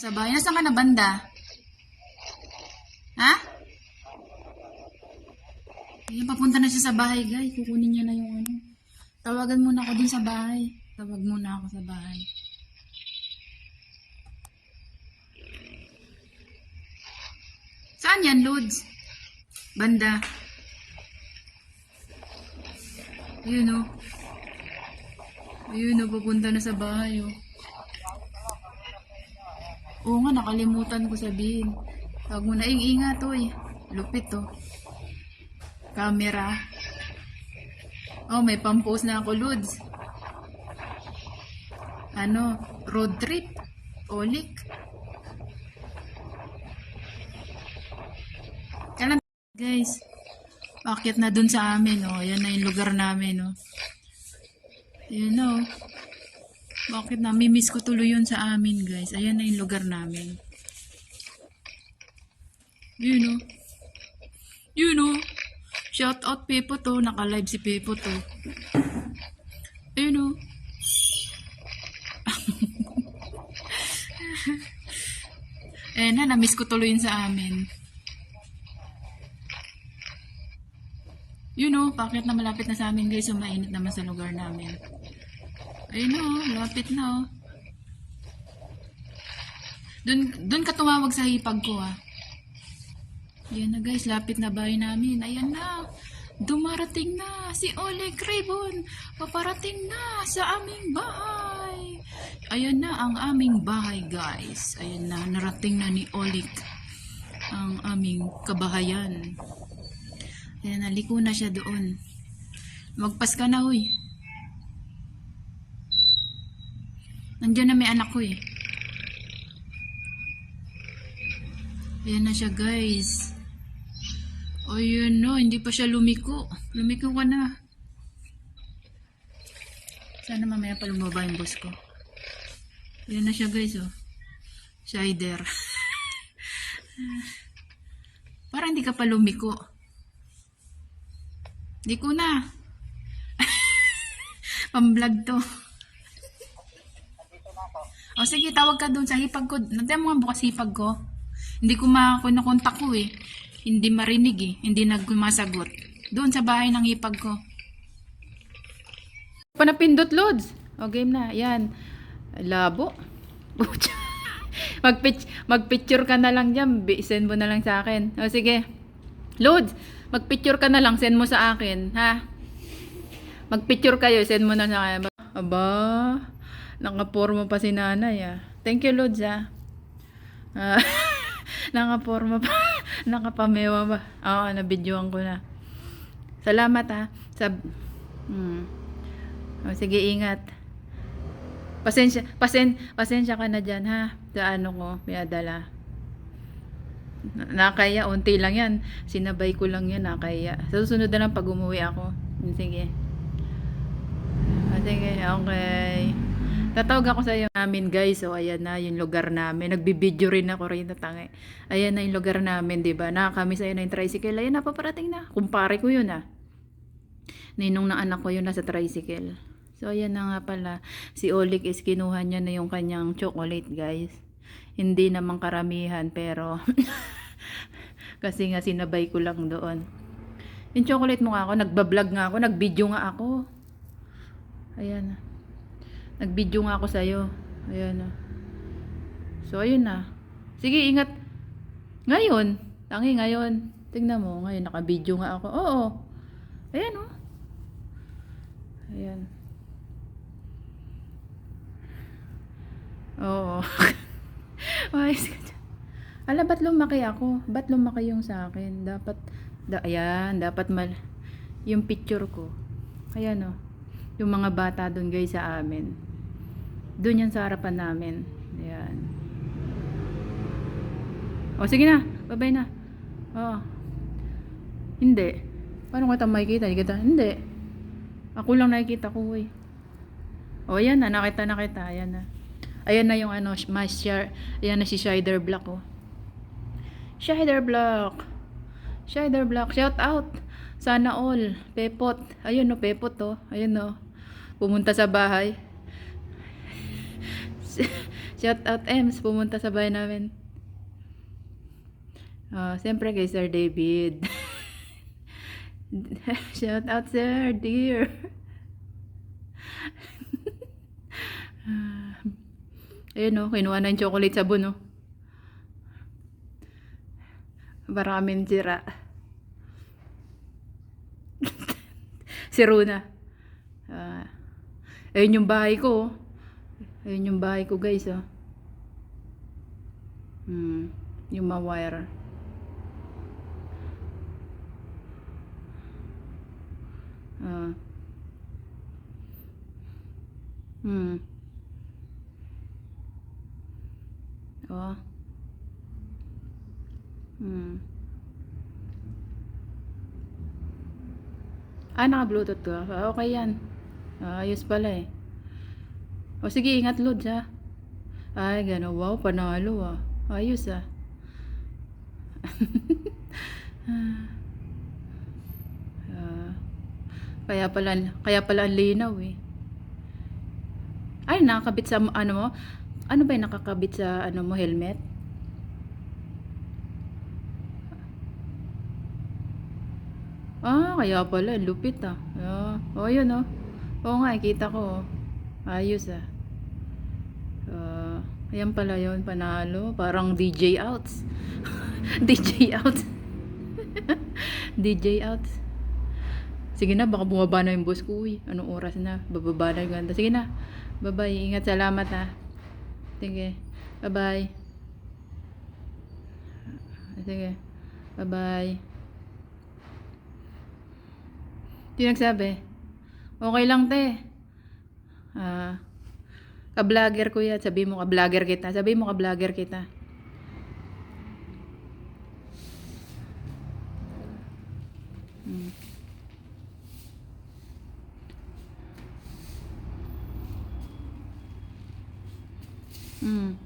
Sa bahay. Nasaan ka na banda? Ha? Ayan, papunta na siya sa bahay, guys. Kukunin niya na yung ano. Tawagan muna ako dun sa bahay. Tawag muna ako sa bahay. Saan yan, Lods? Banda. Ayun o. Ayun o, papunta na sa bahay o. Oo nga, nakalimutan ko sabihin. Tawag mo na, ing ingat oy. Lupit to. Camera. Oh, may pampost na ako, Lods. Ano, road trip? Olik? Kailan, guys, bakit na dun sa amin, oh. Yan na yung lugar namin, oh. Yun, oh. Bakit na? Mimiss ko tuloy yun sa amin, guys. Ayan na yung lugar namin. Yun, oh. Yun, oh. Shout out Pepo to. Naka-live si Pepo to. Ayun, oh. Ayan na, na-miss ko tuloy yun sa amin. Yun, oh. Bakit na malapit na sa amin, guys. So, mainit naman sa lugar namin. Ayun na, oh. Lapit na, oh. Dun, dun ka tumawag sa hipag ko, ah. Yan na guys, lapit na bahay namin. Ayan na. Dumarating na si Oleg Raybon. Paparating na sa aming bahay. Ayan na ang aming bahay guys. Ayan na, narating na ni Oleg ang aming kabahayan. Ayan na, liko na siya doon. Magpas ka na, huy. Nandiyan na may anak ko eh. Ayan na siya guys. Ayun no, hindi pa siya lumiko. Lumiko ka na. Sana mamaya pa lumaba yung boss ko. Ayan na siya guys oh. Shider. Parang hindi ka pa lumiko. Di ko na. Pamblog to. O sige, tawag ka dun sa hipag ko. Nandiyan mo nga bukas hipag ko. Hindi ko makakontak ko eh. Hindi marinig eh. Hindi nagmasagot. Doon sa bahay ng hipag ko. Panapindot, Lods. O, game na. Yan. Labo. Magpic magpicture ka na lang dyan. Send mo na lang sa akin. O, sige. Lods, magpicture ka na lang. Send mo sa akin. Ha? Magpicture kayo. Send mo na sa akin. Aba, nakaporma pa si nanay ah. Thank you, Lods ah. Ah, nakaporma pa. Nakapamewa ba? Oo, nabidyoan ko na. Salamat ha. Sa, hmm. O, sige, ingat. Pasensya, pasen, pasensya ka na dyan ha. Sa ano ko, pinadala. Na- Nakaya, unti lang yan. Sinabay ko lang yan, nakaya. Sa susunod na lang pag umuwi ako. Sige. Ah, sige, okay. Tatawag ako sa iyo namin guys. So ayan na yung lugar namin. Nagbibideo rin ako rin tangi. Ayan na yung lugar namin, 'di ba? Na kami sa na yung tricycle. Ayan na paparating na. Kumpare ko 'yun ah. Ninong ng anak ko 'yun nasa tricycle. So ayan na nga pala. Si Olik is kinuha niya na yung kanyang chocolate, guys. Hindi naman karamihan pero kasi nga sinabay ko lang doon. Yung chocolate mo nga ako, nagbablog nga ako, nagvideo nga ako. Ayan. Nag-video nga ako sa'yo. Ayan na. So, ayun na. Sige, ingat. Ngayon. Tangi, ngayon. Tingnan mo. Ngayon, naka-video nga ako. Oo. Ayan, oh. Ayan. Oo. Ayos ka. Ala, ba't lumaki ako? Ba't lumaki yung sa akin? Dapat, da, ayan, dapat mal, yung picture ko. Ayan, oh. Yung mga bata doon guys sa amin. Doon yan sa harapan namin. Ayan. O, sige na. Babay na. Oo. Hindi. Paano kita makikita? Hindi kita? Hindi. Ako lang nakikita ko eh. O, ayan na. Nakita na kita. Ayan na. Ayan na yung ano, mas share. Ayan na si Shider Black oh. Shider Black. Shider Black. Shout out. Sana all. Pepot. Ayun no, Pepot to. Ayun no. Pumunta sa bahay. Shout out Ems, pumunta sa bahay namin. Ah, siyempre kay Sir David. Shout out Sir, dear. Ayun o, kinuha na yung chocolate sabon o. Para kami sira. si Runa. Ah, ayun yung bahay ko. oh. Ayun yung bahay ko guys oh. Hmm, yung ma-wire. Ah. Hmm. Oh. Hmm. Ah, naka-bluetooth ka. Ah, okay yan. Ah, ayos pala eh. O sige, ingat Lods ha. Ay, gano'n. Wow, panalo ah. Ayos ah. Ah, kaya pala, kaya pala ang linaw eh. Ay, nakakabit sa ano mo? Ano ba yung nakakabit sa ano mo, helmet? Ah, kaya pala, lupit ah. Ah, oh, yun oh. Oo nga, eh, kita ko. oh. Ayos ah. Ah, ayan pala yun, panalo. Parang DJ outs. DJ outs. DJ outs. Sige na, baka bumaba na yung boss ko. Uy, anong oras na? Bababa na yung ganda. Sige na. Bye-bye. Ingat. Salamat ha. Sige. Bye-bye. Sige. Bye-bye. Di nagsabi. Okay lang, te. Ah, ka-vlogger ko yan. Sabi mo ka-vlogger kita. Sabi mo ka-vlogger kita. Hmm. Hmm.